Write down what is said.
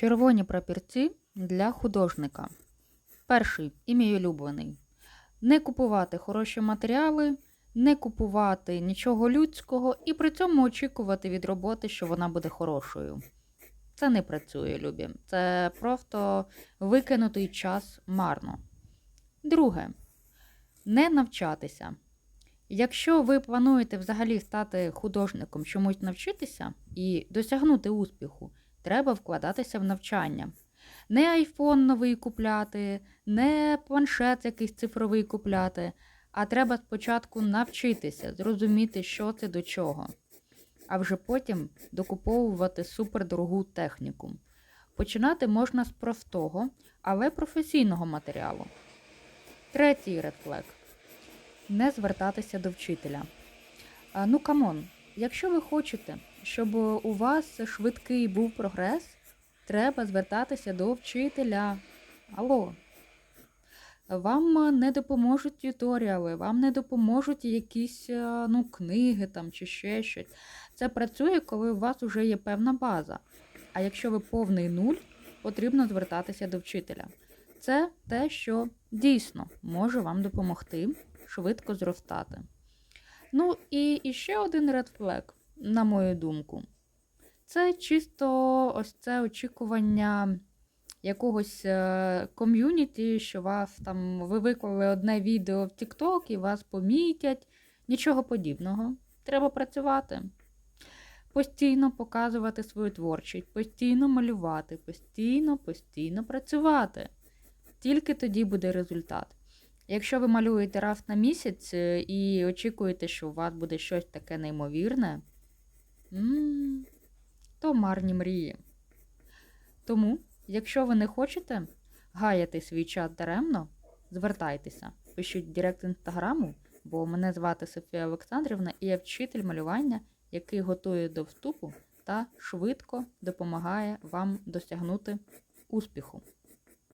Червоні прапірці для художника. Перший і мій улюблений. Не купувати хороші матеріали, не купувати нічого людського і при цьому очікувати від роботи, що вона буде хорошою. Це не працює, любі. Це просто викинутий час марно. Друге. Не навчатися. Якщо ви плануєте взагалі стати художником, чомусь навчитися і досягнути успіху, треба вкладатися в навчання. Не айфон новий купляти, не планшет якийсь цифровий купляти, а треба спочатку навчитися, зрозуміти, що це до чого, а вже потім докуповувати супердорогу техніку. Починати можна з простого, але професійного матеріалу. Третій редфлег не звертатися до вчителя. А, ну камон, якщо ви хочете, щоб у вас швидкий був прогрес, треба звертатися до вчителя. Алло. Вам не допоможуть тюторіали, вам не допоможуть якісь е, ну, книги там чи ще щось. Це працює, коли у вас вже є певна база. А якщо ви повний нуль, потрібно звертатися до вчителя. Це те, що дійсно може вам допомогти швидко зростати. Ну і, ще один red flag, на мою думку. Це чисто ось це очікування якогось е, ком'юніті, що вас там ви виклали одне відео в TikTok і вас помітять. Нічого подібного. Треба працювати. Постійно показувати свою творчість, постійно малювати, постійно, постійно працювати. Тільки тоді буде результат. Якщо ви малюєте раз на місяць е, і очікуєте, що у вас буде щось таке неймовірне, м, то марні мрії. Тому, якщо ви не хочете гаяти свій час даремно, звертайтеся, пишіть директ інстаграму, бо мене звати Софія Олександрівна і я вчитель малювання, який готує до вступу та швидко допомагає вам досягнути успіху.